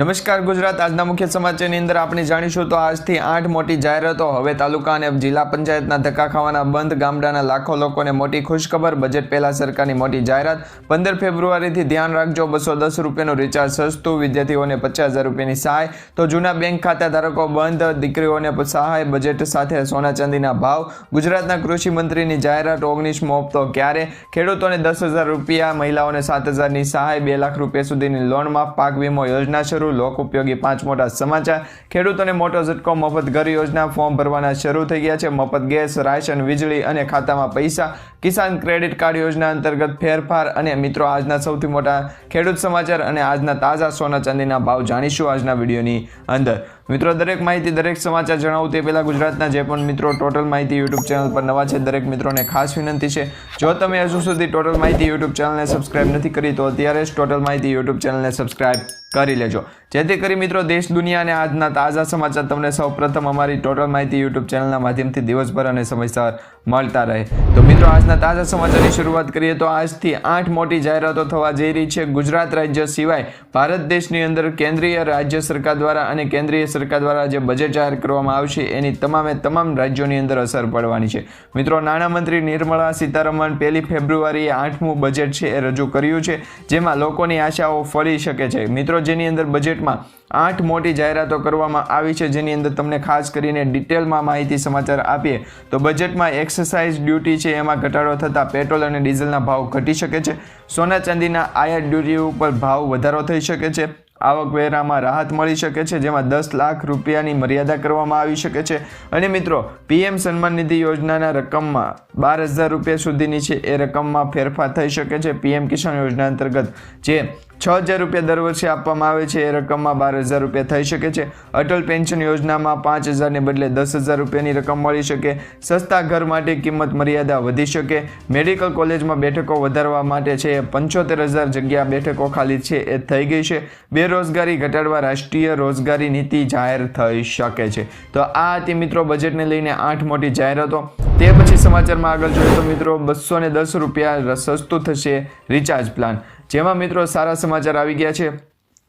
નમસ્કાર ગુજરાત. આજના મુખ્ય સમાચારની અંદર આપણે જાણીશું તો આજથી આઠ મોટી જાહેરાતો હવે તાલુકા અને જિલ્લા પંચાયતના ધક્કા ખાવાના બંધ ગામડાના લાખો લોકોને મોટી ખુશખબર. બજેટ પહેલા સરકારની મોટી જાહેરાત. પંદર ફેબ્રુઆરીથી ધ્યાન રાખજો, બસો દસ રૂપિયાનું રિચાર્જ સસ્તું, વિદ્યાર્થીઓને પચાસ હજાર રૂપિયાની સહાય. તો જૂના બેંક ખાતા ધારકો બંધ, દીકરીઓને સહાય, બજેટ સાથે સોના ચાંદીના ભાવ. ગુજરાતના કૃષિ મંત્રીની જાહેરાત ઓગણીસમો હપ્તો ક્યારે? ખેડૂતોને દસ હજાર રૂપિયા, મહિલાઓને સાત હજારની સહાય, બે લાખ રૂપિયા સુધીની લોન માફ, પાક વીમો યોજના શરૂ. લોક ઉપયોગી પાંચ મોટા સમાચાર. ખેડૂતોને મોટો ઝટકો મફત ઘર યોજના ફોર્મ ભરવાના શરૂ થઈ ગયા છે. મફત ગેસ, રાશન, વીજળી અને ખાતામાં પૈસા કિસાન ક્રેડિટ કાર્ડ યોજના અંતર્ગત ફેરફાર અને મિત્રો આજના સૌથી મોટા ખેડૂત સમાચાર અને આજના તાજા સોના ચાંદીના ભાવ જાણીશું આજના વિડીયોની અંદર. મિત્રો, દરેક માહિતી, દરેક સમાચાર જણાવું તે પહેલાં ગુજરાતના જે પણ મિત્રો ટોટલ માહિતી યુટ્યુબ ચેનલ પર નવા છે, દરેક મિત્રોને ખાસ વિનંતી છે. જો તમે હજુ સુધી ટોટલ માહિતી યુટ્યુબ ચેનલને સબસ્ક્રાઇબ નથી કરી, તો અત્યારે જ ટોટલ માહિતી યુટ્યુબ ચેનલને સબસ્ક્રાઇબ કરી લેજો. જેથી કરી મિત્રો દેશ, દુનિયા અને આજના તાજા સમાચાર તમને સૌપ્રથમ અમારી ટોટલ માહિતી યુટ્યુબ ચેનલના માધ્યમથી દિવસભર અને સમયસર મળતા રહે. તો મિત્રો, આજના તાજા સમાચારની શરૂઆત કરીએ તો આજથી આઠ મોટી જાહેરાતો થવા જઈ રહી છે. ગુજરાત રાજ્ય સિવાય ભારત દેશની અંદર કેન્દ્રીય રાજ્ય સરકાર દ્વારા અને કેન્દ્રીય સરકાર દ્વારા જે બજેટ જાહેર કરવામાં આવશે, એની તમામે તમામ રાજ્યોની અંદર અસર પડવાની છે. મિત્રો, નાણામંત્રી નિર્મળા સીતારમણ પહેલી ફેબ્રુઆરીએ આઠમું બજેટ છે એ રજૂ કર્યું છે, જેમાં લોકોની આશાઓ ફળી શકે છે. મિત્રો, જેની અંદર બજેટમાં આઠ મોટી જાહેરાતો કરવામાં આવી છે, જેની અંદર તમને ખાસ કરીને ડિટેલમાં માહિતી સમાચાર આપીએ. તો બજેટમાં એક્સરસાઇઝ ડ્યુટી છે, એમાં ઘટાડો થતાં પેટ્રોલ અને ડીઝલના ભાવ ઘટી શકે છે. સોના ચાંદીના આયાત ડ્યુટી ઉપર ભાવ વધારો થઈ શકે છે. આવકવેરામાં રાહત મળી શકે છે, જેમાં દસ લાખ રૂપિયાની મર્યાદા કરવામાં આવી શકે છે. અને મિત્રો, પીએમ સન્માન નિધિ યોજનાના રકમમાં બાર હજાર રૂપિયા સુધીની છે. એ રકમમાં ફેરફાર થઈ શકે છે પીએમ કિસાન યોજના અંતર્ગત, જે છ હજાર રૂપિયા દર વર્ષે આપવામાં આવે છે. એ રકમમાં બાર હજાર રૂપિયા થઈ શકે છે. અટલ પેન્શન યોજનામાં પાંચ હજારને બદલે દસ હજાર રૂપિયાની રકમ મળી શકે. સસ્તા ઘર માટે કિંમત મર્યાદા વધી શકે. મેડિકલ કોલેજમાં બેઠકો વધારવા માટે છે. પંચોતેર હજાર જગ્યા બેઠકો ખાલી છે. એ થઈ ગઈ છે. બેરોજગારી ઘટાડવા રાષ્ટ્રીય રોજગારી નીતિ જાહેર થઈ શકે છે. તો આ હતી મિત્રો બજેટને લઈને આઠ મોટી જાહેરાતો. તે પછી સમાચારમાં આગળ જોઈએ તો મિત્રો બસો ને દસ રૂપિયા સસ્તું થશે રિચાર્જ પ્લાન જેમાં મિત્રો સારા સમાચાર આવી ગયા છે.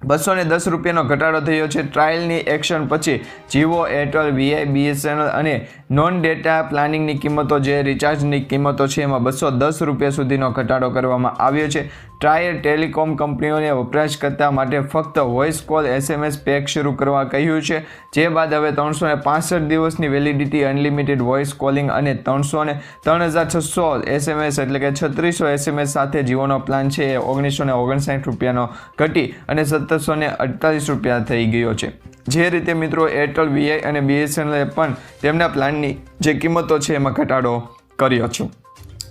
બસો ને દસ રૂપિયાનો ઘટાડો થયો છે. ટ્રાયલની એક્શન પછી જીઓ એરટેલ વીઆઈ બીએસએનએલ અને નોન ડેટા પ્લાનિંગની કિંમતો જે રિચાર્જની કિંમતો છે, એમાં બસો દસ રૂપિયા સુધીનો ઘટાડો કરવામાં આવ્યો છે. ટ્રાયલ ટેલિકોમ કંપનીઓને વપરાશકર્તા માટે ફક્ત વોઇસ કોલ એસએમએસ પેક શરૂ કરવા કહ્યું છે. જે બાદ હવે ત્રણસો પાસઠ દિવસની વેલિડિટી અનલિમિટેડ વોઇસ કોલિંગ અને ત્રણસો ને ત્રણ હજાર છસો એસએમએસ એટલે કે છત્રીસો એસએમએસ સાથે જીઓનો પ્લાન છે એ ઓગણીસો ને ઓગણસાઠ રૂપિયાનો ઘટી અને સત્તરસો ને અડતાલીસ રૂપિયા થઈ ગયો છે. જે રીતે મિત્રો એરટેલ વીઆઈ અને બીએસએનએલે પણ તેમના પ્લાનની જે કિંમતો છે એમાં ઘટાડો કર્યો છે.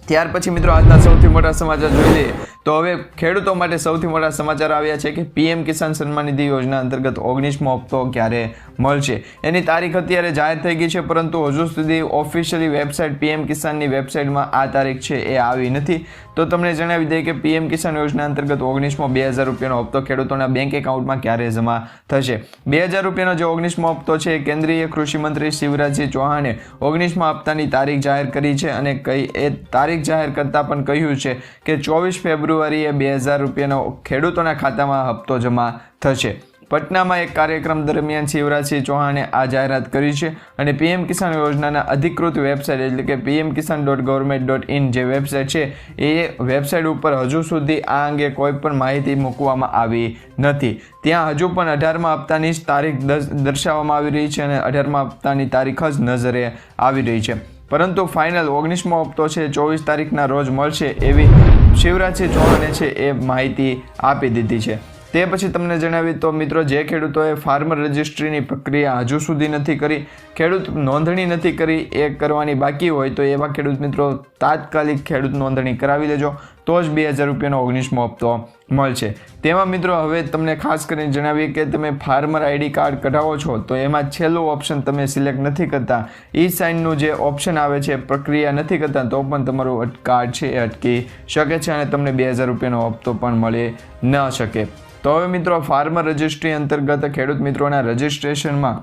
ત્યાર પછી મિત્રો આજના સૌથી મોટા સમાચાર જોઈ લઈએ. તો હવે ખેડૂતો માટે સૌથી મોટા સમાચાર આવ્યા છે કે પીએમ કિસાન સન્માન નિધિ યોજના અંતર્ગત ઓગણીસમો હપ્તો ક્યારે મળશે? એની તારીખ અત્યારે જાહેર થઈ ગઈ છે, પરંતુ હજુ સુધી ઓફિશિયલી વેબસાઇટ પીએમ કિસાનની વેબસાઇટમાં આ તારીખ છે એ આવી નથી. તો તમને જણાવી દઈએ કે પીએમ કિસાન યોજના અંતર્ગત ઓગણીસમો બે હજાર રૂપિયાનો હપ્તો ખેડૂતોના બેંક એકાઉન્ટમાં ક્યારે જમા થશે? બે હજાર રૂપિયાનો જે ઓગણીસમો હપ્તો છે કેન્દ્રીય કૃષિ મંત્રી શિવરાજસિંહ ચૌહાણે ઓગણીસમા હપ્તાની તારીખ જાહેર કરી છે અને કઈ એ તારીખ જાહેર કરતાં પણ કહ્યું છે કે ચોવીસ ફેબ્રુઆરીએ બે હજાર રૂપિયાનો ખેડૂતોના ખાતામાં હપ્તો જમા થશે. પટનામાં એક કાર્યક્રમ દરમિયાન શિવરાજસિંહ ચૌહાણે આ જાહેરાત કરી છે અને પીએમ કિસાન યોજનાના અધિકૃત વેબસાઇટ એટલે કે PM Kisan dot government dot in જે વેબસાઇટ છે, એ વેબસાઇટ ઉપર હજુ સુધી આ અંગે કોઈ પણ માહિતી મૂકવામાં આવી નથી. ત્યાં હજુ પણ અઢારમા હપ્તાની જ તારીખ દર્શાવવામાં આવી રહી છે અને અઢારમા હપ્તાની તારીખ જ નજરે આવી રહી છે. પરંતુ ફાઇનલ ઓગણીસમો હપ્તો છે, ચોવીસ તારીખના રોજ મળશે એવી શિવરાજસિંહ ચૌહાણે છે એ માહિતી આપી દીધી છે. તે પછી તમને જણાવી, તો મિત્રો જે ખેડૂતોએ ફાર્મર રજિસ્ટ્રીની પ્રક્રિયા હજુ સુધી નથી કરી, ખેડૂત નોંધણી નથી કરી, એ કરવાની બાકી હોય, તો એવા ખેડૂત મિત્રો તાત્કાલિક ખેડૂત નોંધણી કરાવી લેજો તો જ બે હજાર રૂપિયાનો ઓગણીસમો હપ્તો મળશે. તેમાં મિત્રો હવે તમને ખાસ કરીને જણાવીએ કે તમે ફાર્મર આઈડી કાર્ડ કઢાવો છો, તો એમાં છેલ્લું ઓપ્શન તમે સિલેક્ટ નથી કરતા. ઈ સાઇનનું જે ઓપ્શન આવે છે, પ્રક્રિયા નથી કરતા, તો પણ તમારું કાર્ડ છે એ અટકી શકે છે અને તમને બે હજાર રૂપિયાનો હપ્તો પણ મળી ન શકે. તો હવે મિત્રો, ફાર્મર રજિસ્ટ્રી અંતર્ગત ખેડૂત મિત્રોના રજિસ્ટ્રેશનમાં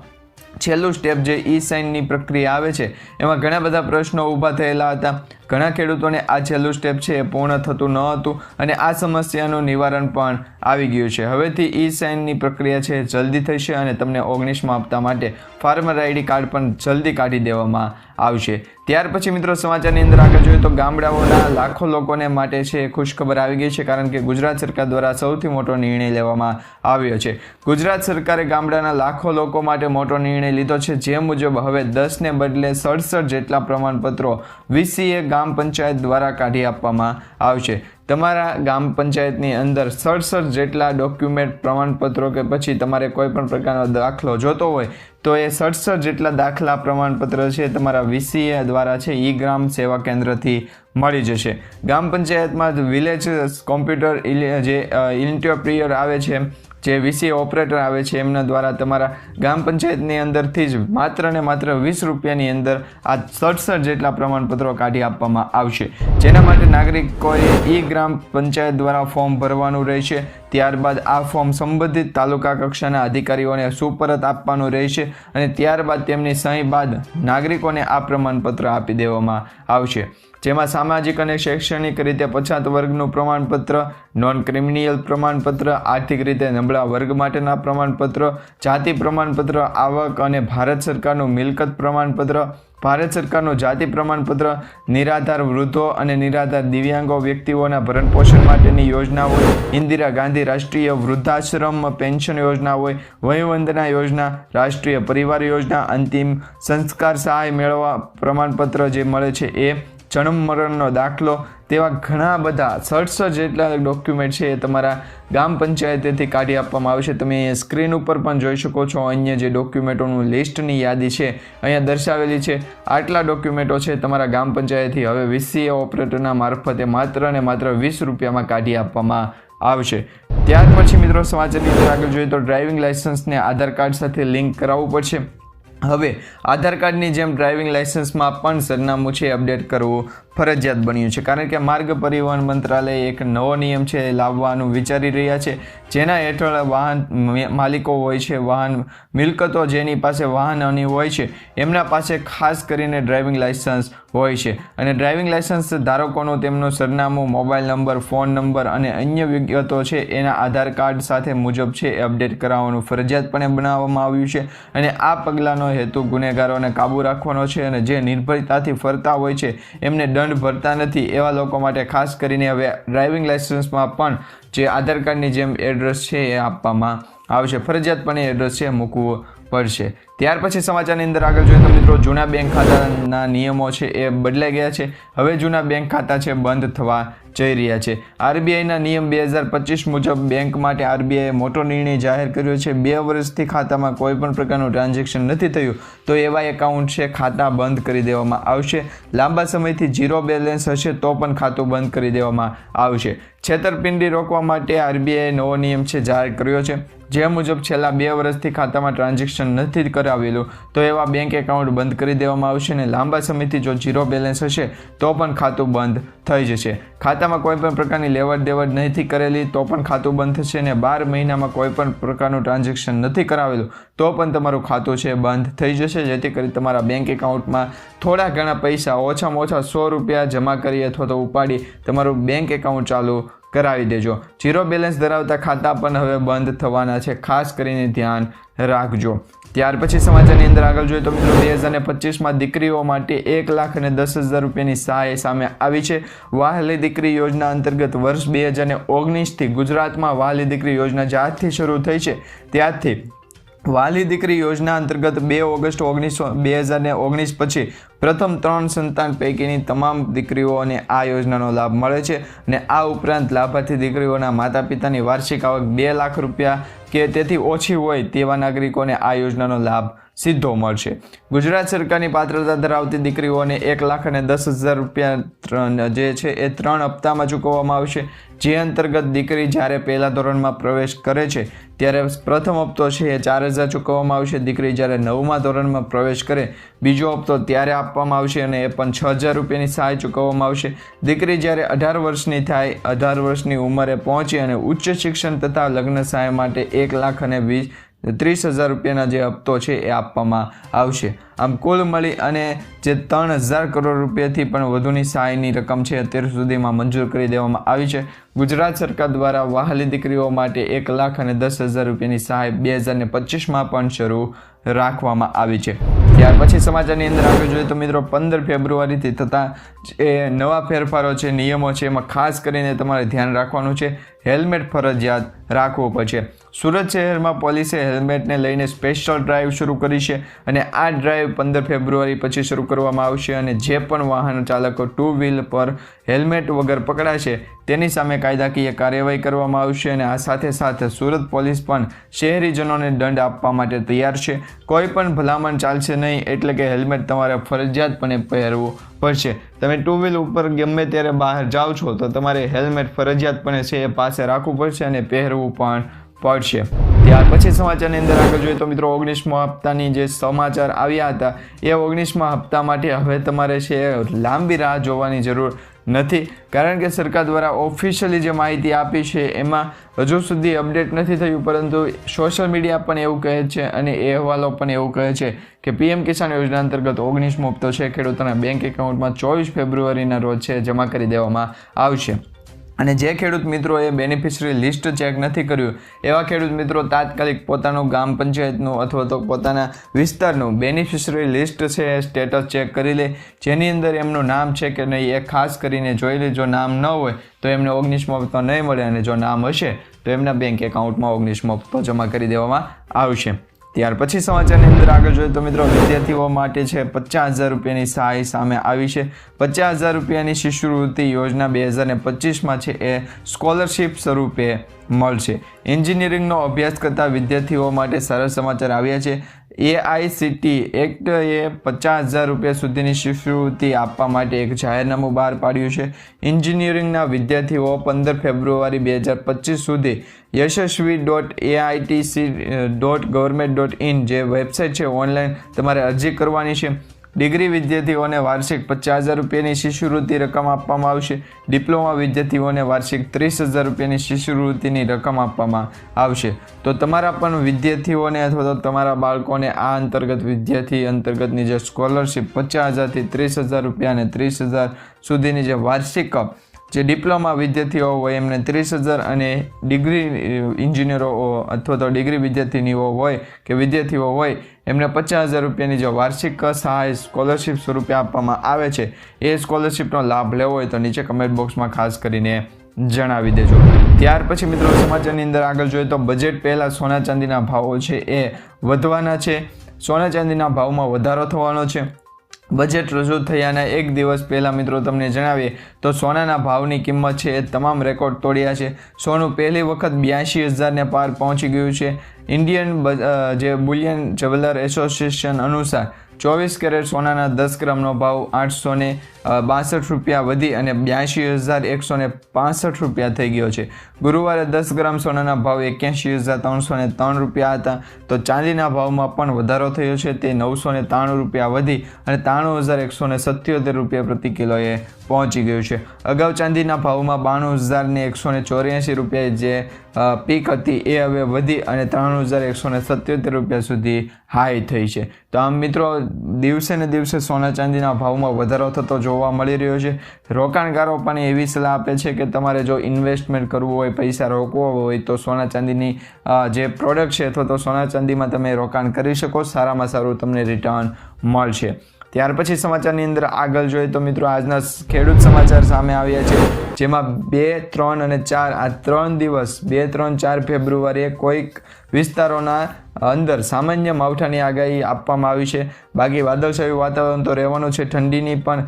છેલ્લું સ્ટેપ જે ઈ સાઇનની પ્રક્રિયા આવે છે, એમાં ઘણા બધા પ્રશ્નો ઊભા થયેલા હતા. ઘણા ખેડૂતોને આ છેલ્લું સ્ટેપ છે એ પૂર્ણ થતું ન હતું અને આ સમસ્યાનું નિવારણ પણ આવી ગયું છે. હવેથી ઈ સાઇનની પ્રક્રિયા છે જલ્દી થશે અને તમને ઓગણીસમાં હપ્તા માટે ફાર્મર આઈડી કાર્ડ પણ જલ્દી કાઢી દેવામાં આવશે. ત્યાર પછી મિત્રો સમાચારની અંદર આગળ જોઈએ તો ગામડાઓના લાખો લોકોને માટે છે ખુશખબર આવી ગઈ છે કારણ કે ગુજરાત સરકાર દ્વારા સૌથી મોટો નિર્ણય લેવામાં આવ્યો છે. ગુજરાત સરકારે ગામડાના લાખો લોકો માટે મોટો નિર્ણય લીધો છે. જે મુજબ હવે દસને બદલે સડસઠ જેટલા પ્રમાણપત્રો વીસીએ ગામ પંચાયત દ્વારા કાઢી આપવામાં આવશે. તમારા ગામ પંચાયતની અંદર સડસઠ જેટલા ડોક્યુમેન્ટ પ્રમાણપત્રો કે પછી તમારે કોઈ પણ પ્રકારનો દાખલો જોતો હોય, તો એ સડસઠ જેટલા દાખલા, પ્રમાણપત્ર છે તમારા વીસીએ દ્વારા છે, ઈ ગ્રામ સેવા કેન્દ્રથી મળી જશે. ગામ પંચાયતમાં વિલેજ કોમ્પ્યુટર જે ઇન્ટરપ્રિયર આવે છે જે વીસી ઓપરેટર આવે છે, એમના દ્વારા તમારા ગ્રામ પંચાયતની અંદરથી જ માત્ર ને માત્ર વીસ રૂપિયાની અંદર આ સડસઠ જેટલા પ્રમાણપત્રો કાઢી આપવામાં આવશે. જેના માટે નાગરિકોએ ઈ ગ્રામ પંચાયત દ્વારા ફોર્મ ભરવાનું રહેશે. ત્યારબાદ આ ફોર્મ સંબંધિત તાલુકા કક્ષાના અધિકારીઓને સુપરત આપવાનું રહેશે અને ત્યારબાદ તેમની સહી બાદ નાગરિકોને આ પ્રમાણપત્ર આપી દેવામાં આવશે. જેમાં સામાજિક અને શૈક્ષણિક રીતે પછાત વર્ગનું પ્રમાણપત્ર નોન ક્રિમિનલ પ્રમાણપત્ર, આર્થિક રીતે નબળા વર્ગ માટેના પ્રમાણપત્ર, જાતિ પ્રમાણપત્ર, આવક અને ભારત સરકારનું મિલકત પ્રમાણપત્ર ભારત સરકારનું જાતિ પ્રમાણપત્ર, નિરાધાર વૃદ્ધો અને નિરાધાર દિવ્યાંગો વ્યક્તિઓના ભરણ પોષણ માટેની યોજના હોય, ઇન્દિરા ગાંધી રાષ્ટ્રીય વૃદ્ધાશ્રમ પેન્શન યોજના હોય, વયવંદના યોજના, રાષ્ટ્રીય પરિવાર યોજના, અંતિમ સંસ્કાર સહાય મેળવવા પ્રમાણપત્ર જે મળે છે એ જન્મ મરણનો દાખલો તેવા ઘણા બધા સડસઠ જેટલા ડોક્યુમેન્ટ છે એ તમારા ગામ પંચાયતેથી કાઢી આપવામાં આવશે તમે અહીંયા સ્ક્રીન ઉપર પણ જોઈ શકો છો. અન્ય જે ડોક્યુમેન્ટોનું લિસ્ટની યાદી છે, અહીંયા દર્શાવેલી છે. આટલા ડોક્યુમેન્ટો છે તમારા ગામ પંચાયતથી હવે વીસીએ ઓપરેટરના મારફતે માત્ર ને માત્ર વીસ રૂપિયામાં કાઢી આપવામાં આવશે. ત્યાર પછી મિત્રો સમાચારની અંદર આગળ જોઈએ તો ડ્રાઇવિંગ લાઇસન્સને આધાર કાર્ડ સાથે લિંક કરાવવું પડશે. હવે આધાર કાર્ડની જેમ ડ્રાઇવિંગ લાઇસન્સમાં પણ સરનામું છે અપડેટ કરવું ફરજિયાત બન્યું છે. કારણ કે માર્ગ પરિવહન મંત્રાલય એક નવો નિયમ છે લાવવાનું વિચારી રહ્યા છે. જેના હેઠળ વાહન માલિકો હોય છે, વાહન મિલકતો જેની પાસે વાહનોની હોય છે, એમના પાસે ખાસ કરીને ડ્રાઇવિંગ લાઇસન્સ હોય છે. અને ડ્રાઇવિંગ લાઇસન્સ ધારકોનું તેમનું સરનામું મોબાઈલ નંબર, ફોન નંબર અને અન્ય વિગતો છે એના આધાર કાર્ડ સાથે મુજબ છે એ અપડેટ કરાવવાનું ફરજિયાતપણે બનાવવામાં આવ્યું છે. અને આ પગલાંનો હેતુ ગુનેગારોને કાબૂ રાખવાનો છે અને જે નિર્ભયતાથી ફરતા હોય છે, એમને દંડ ભરતા નથી એવા લોકો માટે ખાસ કરીને હવે ડ્રાઇવિંગ લાઇસન્સમાં પણ જે આધાર કાર્ડની જેમ એડ્રેસ છે એ આપવામાં આવશે. ફરજિયાતપણે એડ્રેસ છે મૂકવું પડશે. ત્યાર પછી સમાચારની અંદર આગળ જોઈએ તો મિત્રો જૂના બેંક ખાતાના નિયમો છે એ બદલાઈ ગયા છે. હવે જૂના બેંક ખાતા છે બંધ થવા જઈ રહ્યા છે. આરબીઆઈના નિયમ બે હજાર પચીસ મુજબ બેંક માટે આરબીઆઈએ મોટો નિર્ણય જાહેર કર્યો છે. બે વર્ષથી ખાતામાં કોઈ પણ પ્રકારનું ટ્રાન્ઝેક્શન નથી થયું તો એવા એકાઉન્ટ છે ખાતા બંધ કરી દેવામાં આવશે. લાંબા સમયથી ઝીરો બેલેન્સ હશે તો પણ ખાતું બંધ કરી દેવામાં આવશે. છેતરપિંડી રોકવા માટે આરબીઆઈએ નવો નિયમ છે જાહેર કર્યો છે. જે મુજબ છેલ્લા બે વર્ષથી ખાતામાં ટ્રાન્ઝેક્શન નથી કરાવેલું. તો એવા બેંક એકાઉન્ટ બંધ કરી દેવામાં આવશે અને લાંબા સમયથી જો ઝીરો બેલેન્સ હશે, તો પણ ખાતું બંધ થઈ જશે. ખાતામાં કોઈ પણ પ્રકારની લેવડ દેવડ નથી કરેલી, તો પણ ખાતું બંધ થશે અને બાર મહિનામાં કોઈ પણ પ્રકારનું ટ્રાન્ઝેક્શન નથી કરાવેલું, તો પણ તમારું ખાતું છે બંધ થઈ જશે. જેથી કરી તમારા બેંક એકાઉન્ટમાં થોડા ઘણા પૈસા ઓછામાં ઓછા સો રૂપિયા જમા કરી અથવા તો ઉપાડી તમારું બેંક એકાઉન્ટ ચાલુ કરાવી દેજો. ઝીરો બેલેન્સ ધરાવતા ખાતા પણ હવે બંધ થવાના છે. ખાસ કરીને ધ્યાન રાખજો. ત્યાર પછી સમાચારની અંદર આગળ જોઈએ તો મિત્રો બે હજાર પચીસમાં દીકરીઓ માટે એક લાખ અને દસ હજાર રૂપિયાની સહાય સામે આવી છે. વાહલી દીકરી યોજના અંતર્ગત વર્ષ બે હજાર ઓગણીસથી ગુજરાતમાં વાહલી દીકરી યોજના જ્યારથી શરૂ થઈ છે, ત્યારથી વાલી દીકરી યોજના અંતર્ગત બે ઓગસ્ટ ઓગણીસો બે હજાર ને ઓગણીસ પછી પ્રથમ ત્રણ સંતાન પૈકીની તમામ દીકરીઓને આ યોજનાનો લાભ મળે છે અને આ ઉપરાંત લાભાર્થી દીકરીઓના માતા પિતાની વાર્ષિક આવક બે લાખ રૂપિયા કે તેથી ઓછી હોય તેવા નાગરિકોને આ યોજનાનો લાભ સીધો મળશે. ગુજરાત સરકારની પાત્રતા ધરાવતી દીકરીઓને એક લાખ અને દસ હજાર રૂપિયા જે છે એ ત્રણ હપ્તામાં ચૂકવવામાં આવશે. જે અંતર્ગત દીકરી જ્યારે પહેલા ધોરણમાં પ્રવેશ કરે છે, ત્યારે પ્રથમ હપ્તો છે એ ચાર હજાર ચૂકવવામાં આવશે. દીકરી જ્યારે નવમા ધોરણમાં પ્રવેશ કરે બીજો હપ્તો ત્યારે આપવામાં આવશે અને એ પણ છ હજાર રૂપિયાની સહાય ચૂકવવામાં આવશે. દીકરી જ્યારે અઢાર વર્ષની થાય, અઢાર વર્ષની ઉંમરે પહોંચી અને ઉચ્ચ શિક્ષણ તથા લગ્ન સહાય માટે એક લાખ અને વીસ, ત્રીસ હજાર રૂપિયાના જે હપ્તો છે એ આપવામાં આવશે. આમ કુલ મળી અને જે ત્રણ હજાર કરોડ રૂપિયાથી પણ વધુની સહાયની રકમ છે, અત્યાર સુધીમાં મંજૂર કરી દેવામાં આવી છે. ગુજરાત સરકાર દ્વારા વહાલી દીકરીઓ માટે એક લાખ અને દસ હજાર રૂપિયાની સહાય બે હજાર ને પચીસમાં પણ શરૂ રાખવામાં આવી છે. ત્યાર પછી સમાચારની અંદર આપણે જોઈએ તો મિત્રો, પંદર ફેબ્રુઆરીથી થતા જે નવા ફેરફારો છે, નિયમો છે, એમાં ખાસ કરીને તમારે ધ્યાન રાખવાનું છે, હેલ્મેટ ફરજિયાત રાખવું પડશે. સુરત શહેરમાં પોલીસે હેલ્મેટને લઈને સ્પેશિયલ ડ્રાઈવ શરૂ કરી છે અને આ ડ્રાઈવ પંદર ફેબ્રુઆરી પછી શરૂ કરવામાં આવશે અને જે પણ વાહન ચાલકો ટુ વ્હીલ પર હેલ્મેટ વગર પકડાશે તેની સામે કાયદાકીય કાર્યવાહી કરવામાં આવશે અને આ સાથે સાથે સુરત પોલીસ પણ શહેરીજનોને દંડ આપવા માટે તૈયાર છે. કોઈ પણ ભલામણ ચાલશે નહીં એટલે કે હેલ્મેટ તમારે ફરજિયાતપણે પહેરવું પડશે. તમે ટુ વ્હીલ ઉપર ગમે ત્યારે બહાર જાઓ છો તો તમારે હેલ્મેટ ફરજિયાતપણે છે એ પાસે રાખવું પડશે અને પહેરવું પણ પડશે. ત્યાર પછી સમાચારની અંદર આગળ જોઈએ તો મિત્રો, ઓગણીસમા હપ્તાની જે સમાચાર આવ્યા હતા, એ ઓગણીસમા હપ્તા માટે હવે તમારે છે લાંબી રાહ જોવાની જરૂર નથી. કારણ કે સરકાર દ્વારા ઓફિશિયલી જે માહિતી આપી છે, એમાં હજુ સુધી અપડેટ નથી થયું, પરંતુ સોશિયલ મીડિયા પણ એવું કહે છે અને એ અહેવાલો પણ એવું કહે છે કે પીએમ કિસાન યોજના અંતર્ગત ઓગણીસમો હપ્તો છે, ખેડૂતોના બેંક એકાઉન્ટમાં ચોવીસ ફેબ્રુઆરીના રોજ છે, જમા કરી દેવામાં આવશે. અને જે ખેડૂત મિત્રોએ બેનિફિશરી લિસ્ટ ચેક નથી કર્યું, એવા ખેડૂત મિત્રો તાત્કાલિક પોતાનું ગામ પંચાયતનું અથવા તો પોતાના વિસ્તારનું બેનિફિશરી લિસ્ટ છે સ્ટેટસ ચેક કરી લે. જેની અંદર એમનું નામ છે કે નહીં એ ખાસ કરીને જોઈ લે, જો નામ ન હોય તો એમને ઓગણીસમો હપ્તો નહીં મળે અને જો નામ હશે તો એમના બેંક એકાઉન્ટમાં ઓગણીસમો હપ્તો જમા કરી દેવામાં આવશે. ત્યાર પછી સમાચારની અંદર આગળ જોઈએ તો મિત્રો, વિદ્યાર્થીઓ માટે છે પચાસ હજાર રૂપિયાની સહાય સામે આવી છે. પચાસ હજાર રૂપિયાની શિષ્યવૃત્તિ યોજના બે હજાર ને પચીસમાં છે એ સ્કોલરશિપ સ્વરૂપે મળશે. એન્જિનિયરિંગનો અભ્યાસ કરતા વિદ્યાર્થીઓ માટે સરસ સમાચાર આવ્યા છે. એઆઈસીટી એક્ટ એ પચાસ હજાર રૂપિયા સુધીની શિષ્યવૃત્તિ આપવા માટે એક જાહેરનામું બહાર પાડ્યું છે. એન્જિનિયરિંગના વિદ્યાર્થીઓ પંદર ફેબ્રુઆરી બે હજાર પચીસ સુધી Yashasvi dot AITC dot government dot in જે વેબસાઇટ છે, ઓનલાઈન તમારે અરજી કરવાની છે. ડિગ્રી વિદ્યાર્થીઓને વાર્ષિક પચાસ હજાર રૂપિયાની શિષ્યવૃત્તિ રકમ આપવામાં આવશે. ડિપ્લોમા વિદ્યાર્થીઓને વાર્ષિક ત્રીસ હજાર રૂપિયાની શિષ્યવૃત્તિની રકમ આપવામાં આવશે. તો તમારા પણ વિદ્યાર્થીઓને અથવા તો તમારા બાળકોને આ અંતર્ગત વિદ્યાર્થી અંતર્ગતની જે સ્કોલરશિપ પચાસ હજારથી ત્રીસ હજાર રૂપિયા અને ત્રીસ હજાર સુધીની જે વાર્ષિક જે ડિપ્લોમા વિદ્યાર્થીઓ હોય, એમને ત્રીસ હજાર અને ડિગ્રી ઇન્જિનિયરો અથવા તો ડિગ્રી વિદ્યાર્થીનીઓ હોય કે વિદ્યાર્થીઓ હોય, એમને પચાસ હજાર રૂપિયાની જે વાર્ષિક સહાય સ્કોલરશિપ સ્વરૂપે આપવામાં આવે છે, એ સ્કોલરશિપનો લાભ લેવો હોય તો નીચે કમેન્ટ બોક્સમાં ખાસ કરીને જણાવી દેજો. ત્યાર પછી મિત્રો સમાચારની અંદર આગળ જોઈએ તો બજેટ પહેલાં સોના ચાંદીના ભાવો છે એ વધવાના છે. સોના ચાંદીના ભાવમાં વધારો થવાનો છે. બજેટ રજૂ થયાના એક દિવસ પહેલાં મિત્રો તમને જણાવીએ, તો સોનાના ભાવની કિંમત છે એ તમામ રેકોર્ડ તોડ્યા છે. સોનું પહેલી વખત બ્યાસી હજારને પાર પહોંચી ગયું છે. ઇન્ડિયન જે બુલિયન જ્વેલર એસોસિએશન અનુસાર ચોવીસ કેરેટ સોનાના દસ ગ્રામનો ભાવ આઠસો ને બાસઠ રૂપિયા વધી અને બ્યાસી હજાર એકસો ને પાસઠ રૂપિયા થઈ ગયો છે. ગુરુવારે દસ ગ્રામ સોનાના ભાવ એક્યાસી હજાર ત્રણસો ને ત્રણ રૂપિયા હતા. તો ચાંદીના ભાવમાં પણ વધારો થયો છે. તે નવસો ને ત્રાણું રૂપિયા વધી અને ત્રાણું હજાર એકસો ને સત્યોતેર રૂપિયા પ્રતિ કિલોએ પહોંચી ગયું છે. અગાઉ ચાંદીના ભાવમાં બાણું હજારને એકસો ને ચોર્યાસી રૂપિયા જે પીક હતી એ હવે વધી અને ત્રાણું હજાર એકસો ને સત્યોતેર રૂપિયા સુધી હાઈ થઈ છે. તો આમ મિત્રો, દિવસે ને દિવસે સોના ચાંદીના ભાવમાં વધારો થતો જોવા મળી રહ્યો છે. રોકાણકારો પણ એવી સલાહ આપે છે કે તમારે જો ઇન્વેસ્ટમેન્ટ કરવું હોય, પૈસા રોકવો હોય, તો સોના ચાંદીની જે પ્રોડક્ટ છે અથવા તો સોના ચાંદીમાં તમે રોકાણ કરી શકો, સારામાં સારું તમને રિટર્ન મળશે. ત્યાર પછી સમાચારની અંદર આગળ જોઈએ તો મિત્રો, આજના ખેડૂત સમાચાર સામે આવ્યા છે. જેમાં બે, ત્રણ અને ચાર, આ ત્રણ દિવસ, બે, ત્રણ, ચાર ફેબ્રુઆરીએ કોઈક વિસ્તારોના અંદર સામાન્ય માવઠાની આગાહી આપવામાં આવી છે. બાકી વાદળછાયું વાતાવરણ તો રહેવાનું છે. ઠંડીની પણ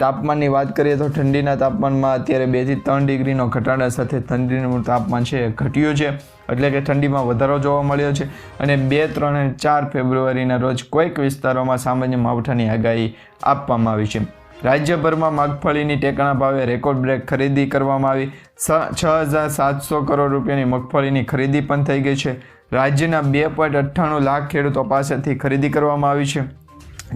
તાપમાનની વાત કરીએ તો ઠંડીના તાપમાનમાં અત્યારે બેથી ત્રણ ડિગ્રીનો ઘટાડા સાથે ઠંડીનું તાપમાન છે ઘટ્યું છે. એટલે કે ઠંડીમાં વધારો જોવા મળ્યો છે. અને બે, ત્રણ અને ચાર ફેબ્રુઆરીના રોજ કોઈક વિસ્તારોમાં સામાન્ય માવઠાની આગાહી આપવામાં આવી છે. રાજ્યભરમાં મગફળીની ટેકાના ભાવે રેકોર્ડ બ્રેક ખરીદી કરવામાં આવી. છ હજાર સાતસો કરોડ રૂપિયાની મગફળીની ખરીદી પણ થઈ ગઈ છે. રાજ્યના બે પોઈન્ટ અઠ્ઠાણું લાખ ખેડૂતો પાસેથી ખરીદી કરવામાં આવી છે.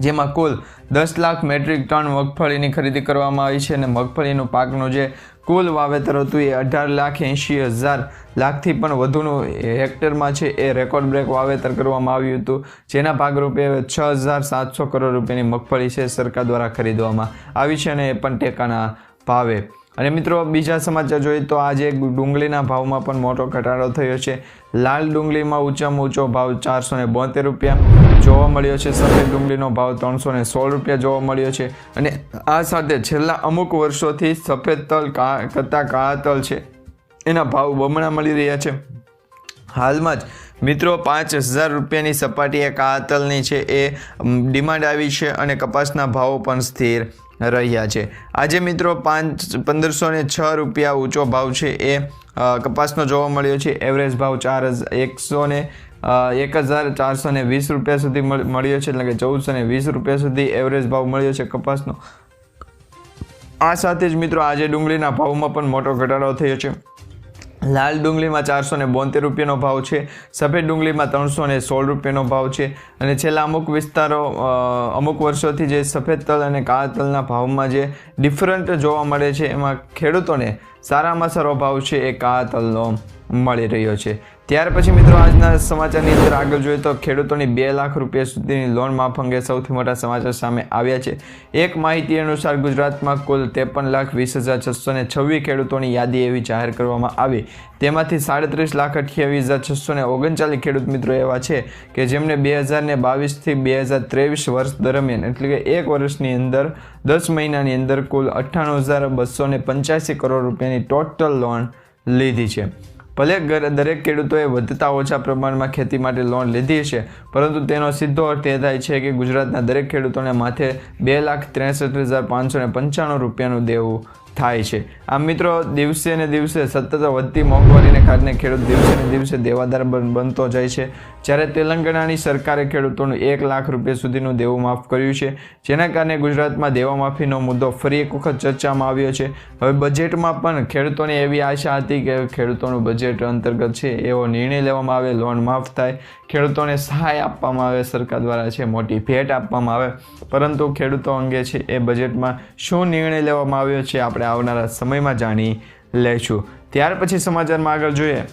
જેમાં કુલ દસ લાખ મેટ્રિક ટન મગફળીની ખરીદી કરવામાં આવી છે અને મગફળીનું પાકનું જે કુલ વાવેતર હતું એ અઢાર લાખ એંશી હજાર લાખથી પણ વધુનું હેક્ટરમાં છે એ રેકોર્ડ બ્રેક વાવેતર કરવામાં આવ્યું હતું. જેના ભાગરૂપે છ હજાર સાતસો કરોડ રૂપિયાની મગફળી છે સરકાર દ્વારા ખરીદવામાં આવી છે અને એ પણ ટેકાના ભાવે. અને મિત્રો, બીજા સમાચાર જોઈએ તો આજે ડુંગળીના ભાવમાં પણ મોટો ઘટાડો થયો છે. લાલ ડુંગળીમાં ઊંચામાં ઊંચો ભાવ ચારસો ને બોતેર રૂપિયા જોવા મળ્યો છે. સફેદ ડુંગળીનો ભાવ ત્રણસો ને સોળ રૂપિયા જોવા મળ્યો છે. અને આ સાથે છેલ્લા અમુક વર્ષોથી સફેદ તલ કરતાં કાળા તલ છે. એના ભાવ બમણા મળી રહ્યા છે. હાલમાં જ મિત્રો, પાંચ હજાર રૂપિયાની સપાટીએ કાળા તલની છે. એ ડિમાન્ડ આવી છે અને કપાસના ભાવો પણ સ્થિર રહ્યા છે. આજે મિત્રો પાંચ, પંદરસો ને છ રૂપિયા ઊંચો ભાવ છે એ કપાસનો જોવા મળ્યો છે. એવરેજ ભાવ ચાર એકસો ને એક હજાર ચારસો ને વીસ રૂપિયા સુધી મળ્યો છે, એટલે કે ચૌદસો ને વીસ રૂપિયા સુધી એવરેજ ભાવ મળ્યો છે કપાસનો. આ સાથે જ મિત્રો આજે ડુંગળીના ભાવમાં પણ મોટો ઘટાડો થયો છે. લાલ ડુંગળીમાં ચારસો ને બોતેર રૂપિયાનો ભાવ છે, સફેદ ડુંગળીમાં ત્રણસો ને સોળ રૂપિયાનો ભાવ છે અને છેલ્લા અમુક વિસ્તારો અમુક વર્ષોથી જે સફેદ તલ અને કાળા તલના ભાવમાં જે ડિફરન્ટ જોવા મળે છે, એમાં ખેડૂતોને સારામાં સારો ભાવ છે એ કાળા તલનો મળી રહ્યો છે. ત્યાર પછી મિત્રો આજના સમાચારની અંદર આગળ જોઈએ તો ખેડૂતોની બે લાખ રૂપિયા સુધીની લોન માફ અંગે સૌથી મોટા સમાચાર સામે આવ્યા છે. એક માહિતી અનુસાર ગુજરાતમાં કુલ ત્રેપન લાખ વીસ હજાર છસો ને છવ્વીસ ખેડૂતોની યાદી એવી જાહેર કરવામાં આવી. તેમાંથી સાડત્રીસ લાખ અઠ્યાવીસ હજાર છસો ને ઓગણચાલીસ ખેડૂત મિત્રો એવા છે કે જેમને બે હજાર ને બાવીસથી બે હજાર ત્રેવીસ વર્ષ દરમિયાન એટલે કે એક વર્ષની અંદર, દસ મહિનાની અંદર કુલ અઠ્ઠાણું હજાર બસો ને પંચ્યાસી કરોડ રૂપિયાની ટોટલ લોન લીધી છે. ભલે દરેક ખેડૂતોએ વધતા ઓછા પ્રમાણમાં ખેતી માટે લોન લીધી છે, પરંતુ તેનો સીધો અર્થ એ થાય છે કે ગુજરાતના દરેક ખેડૂતોને માથે બે લાખ ત્રેસઠ હજાર પાંચસો ને પંચાણું રૂપિયાનું દેવું થાય છે. આમ મિત્રો, દિવસે ને દિવસે સતત વધતી મોંઘવારીને કારણે ખેડૂત દિવસે ને દિવસે દેવાદાર બન- બનતો જાય છે. જ્યારે તેલંગાણાની સરકારે ખેડૂતોનું એક લાખ રૂપિયા સુધીનું દેવું માફ કર્યું છે, જેના કારણે ગુજરાતમાં દેવા માફીનો મુદ્દો ફરી એક વખત ચર્ચામાં આવ્યો છે. હવે બજેટમાં પણ ખેડૂતોને એવી આશા હતી કે ખેડૂતોનું બજેટ અંતર્ગત છે એવો નિર્ણય લેવામાં આવે, લોન માફ થાય, ખેડૂતોને સહાય આપવામાં આવે, સરકાર દ્વારા છે મોટી ભેટ આપવામાં આવે. પરંતુ ખેડૂતો અંગે છે એ બજેટમાં શું નિર્ણય લેવામાં આવ્યો છે, આપણે આવનારા સમયમાં જાણી લઈશું ત્યાર પછી સમાચારમાં આગળ જોઈએ.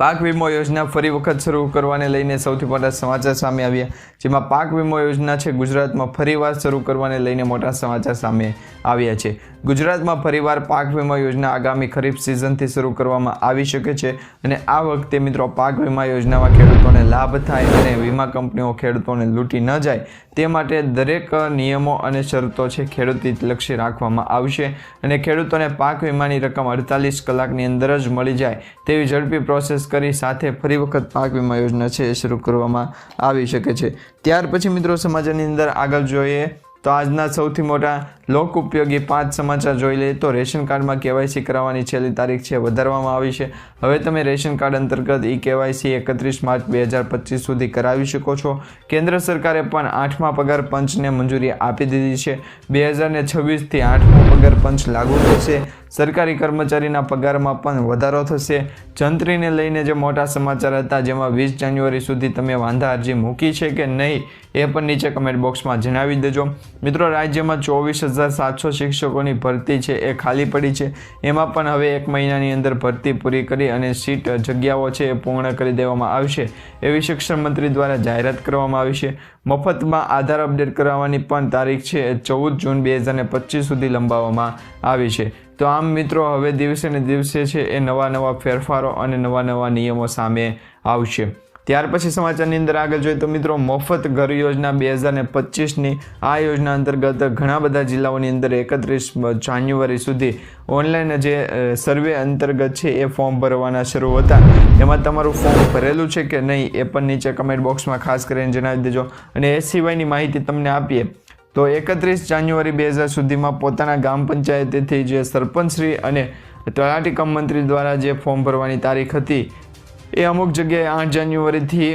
પાક વીમો યોજના ફરી વખત શરૂ કરવાને લઈને સૌથી મોટા સમાચાર સામે આવ્યા. જેમાં પાક વીમો યોજના છે, ગુજરાતમાં ફરીવાર શરૂ કરવાને લઈને મોટા સમાચાર સામે આવ્યા છે. ગુજરાતમાં ફરીવાર પાક વીમા યોજના આગામી ખરીફ સિઝનથી શરૂ કરવામાં આવી શકે છે અને આ વખતે મિત્રો પાક વીમા યોજનામાં ખેડૂતોને લાભ થાય અને વીમા કંપનીઓ ખેડૂતોને લૂંટી ન જાય તે માટે દરેક નિયમો અને શરતો છે ખેડૂતથી લક્ષી રાખવામાં આવશે અને ખેડૂતોને પાક વીમાની રકમ અડતાલીસ કલાકની અંદર જ મળી જાય તેવી ઝડપી પ્રોસેસ કરી સાથે ફરી વખત પાક વીમા યોજના છે એ શરૂ કરવામાં આવી શકે છે. ત્યાર પછી મિત્રો સમાચારની અંદર આગળ જોઈએ તો આજના સૌથી મોટા લોક ઉપયોગી પાંચ સમાચાર જોઈ લઈએ તો રેશન કાર્ડમાં કેવાયસી કરાવવાની છેલ્લી તારીખ છે, વધારવામાં આવી છે. હવે તમે રેશન કાર્ડ અંતર્ગત ઈ કેવાયસી એકત્રીસ માર્ચ બે હજાર પચીસ સુધી કરાવી શકો છો. કેન્દ્ર સરકારે પણ આઠમા પગાર પંચને મંજૂરી આપી દીધી છે. બે હજાર ને છવ્વીસથી આઠમો પગાર પંચ લાગુ થશે. સરકારી કર્મચારીના પગારમાં પણ વધારો થશે. જંત્રીને લઈને જે મોટા સમાચાર હતા, જેમાં વીસ જાન્યુઆરી સુધી તમે વાંધા અરજી મૂકી છે કે નહીં, એ પણ નીચે કમેન્ટ બોક્સમાં જણાવી દેજો. મિત્રો, રાજ્યમાં ચોવીસ હજાર સાતસો શિક્ષકોની ભરતી છે, એ ખાલી પડી છે. એમાં પણ હવે એક મહિનાની અંદર ભરતી પૂરી કરી અને સીટ જગ્યાઓ છે એ પૂર્ણ કરી દેવામાં આવશે. એવી શિક્ષણ મંત્રી દ્વારા જાહેરાત કરવામાં આવી છે. મફતમાં આધાર અપડેટ કરાવવાની પણ તારીખ છે, એ ચૌદ જૂન બે હજાર પચીસ સુધી લંબાવવામાં આવી છે. તો આમ મિત્રો, હવે દિવસે ને દિવસે છે એ નવા નવા ફેરફારો અને નવા નવા નિયમો સામે આવશે. ત્યાર પછી સમાચારની અંદર આગળ જોઈએ તો મિત્રો, મફત ઘર યોજના બે હજાર ને પચીસની આ યોજના અંતર્ગત ઘણા બધા જિલ્લાઓની અંદર એકત્રીસ જાન્યુઆરી સુધી ઓનલાઈન જે સર્વે અંતર્ગત છે એ ફોર્મ ભરવાના શરૂ હતા. એમાં તમારું ફોર્મ ભરેલું છે કે નહીં એ પણ નીચે કમેન્ટ બોક્સમાં ખાસ કરીને જણાવી દેજો. અને એ સિવાયની માહિતી તમને આપીએ. તો એકત્રીસ જાન્યુઆરી બે હજાર સુધીમાં પોતાના ગામ પંચાયતેથી જે સરપંચશ્રી અને તલાટી કમ મંત્રી દ્વારા જે ફોર્મ ભરવાની તારીખ હતી, એ અમુક જગ્યાએ આઠ જાન્યુઆરીથી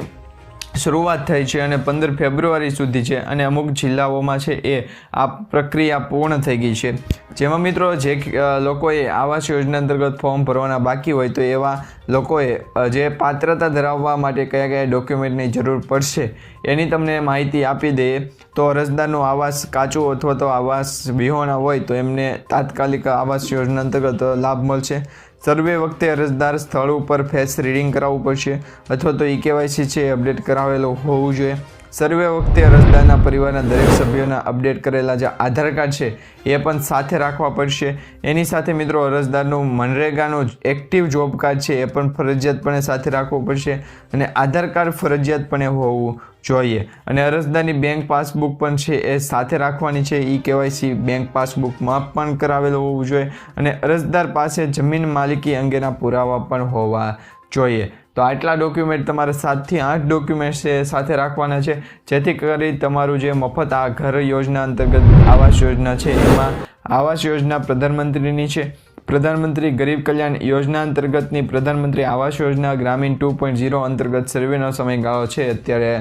શરૂઆત થઈ છે અને પંદર ફેબ્રુઆરી સુધી છે અને અમુક જિલ્લાઓમાં છે એ આ પ્રક્રિયા પૂર્ણ થઈ ગઈ છે. જેમાં મિત્રો જે લોકોએ આવાસ યોજના અંતર્ગત ફોર્મ ભરવાના બાકી હોય તો એવા લોકોએ જે પાત્રતા ધરાવવા માટે કયા કયા ડોક્યુમેન્ટની જરૂર પડશે એની તમને માહિતી આપી દઈએ તો અરજદારનું આવાસ કાચું અથવા તો આવાસ વિહોણા હોય તો એમને તાત્કાલિક આવાસ યોજના અંતર્ગત લાભ મળશે. સર્વે વખતે અરજદાર સ્થળ ઉપર ફેસ રીડિંગ કરાવવું પડશે અથવા તો ઈ કેવાયસી છે અપડેટ કરાવેલું હોવું જોઈએ. સર્વે વખતે અરજદારના પરિવારના દરેક સભ્યોના અપડેટ કરેલા જે આધાર કાર્ડ છે, એ પણ સાથે રાખવા પડશે. એની સાથે મિત્રો, અરજદારનું મનરેગાનું એક્ટિવ જોબ કાર્ડ છે, એ પણ ફરજિયાતપણે સાથે રાખવું પડશે અને આધાર કાર્ડ ફરજિયાતપણે હોવું જોઈએ. અને અરજદારની બેંક પાસબુક પણ છે, એ સાથે રાખવાની છે. ઈ કેવાયસી બેંક પાસબુકમાં પણ કરાવેલું હોવું જોઈએ અને અરજદાર પાસે જમીન માલિકી અંગેના પુરાવા પણ હોવા જોઈએ. તો આટલા ડોક્યુમેન્ટ તમારે સાતથી આઠ ડોક્યુમેન્ટ છે સાથે રાખવાના છે, જેથી કરી તમારું જે મફત આ ઘર યોજના અંતર્ગત આવાસ યોજના છે, એમાં આવાસ યોજના પ્રધાનમંત્રીની છે. પ્રધાનમંત્રી ગરીબ કલ્યાણ યોજના અંતર્ગતની પ્રધાનમંત્રી આવાસ યોજના ગ્રામીણ ટુ પોઈન્ટ ઝીરો અંતર્ગત સર્વેનો સમયગાળો છે, અત્યારે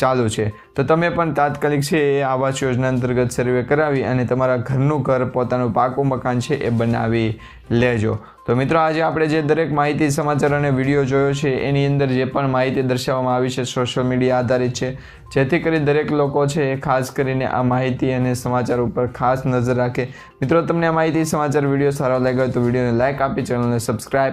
ચાલુ છે. તો તમે પણ તાત્કાલિક છે એ આવાસ યોજના અંતર્ગત સર્વે કરાવી અને તમારા ઘરનું ઘર પોતાનું પાકું મકાન છે એ બનાવી લેજો. તો મિત્રો, આજે આપણે જે દરેક માહિતી, સમાચાર અને વીડિયો જોયો છે, એની અંદર જે પણ માહિતી દર્શાવવામાં આવી છે સોશિયલ મીડિયા આધારિત છે, જેથી કરી દરેક લોકો છે એ ખાસ કરીને આ માહિતી અને સમાચાર ઉપર ખાસ નજર રાખે. મિત્રો, તમને આ માહિતી, સમાચાર, વીડિયો સારો લાગ્યો તો વિડીયોને લાઇક આપી, ચેનલને સબસ્ક્રાઇબ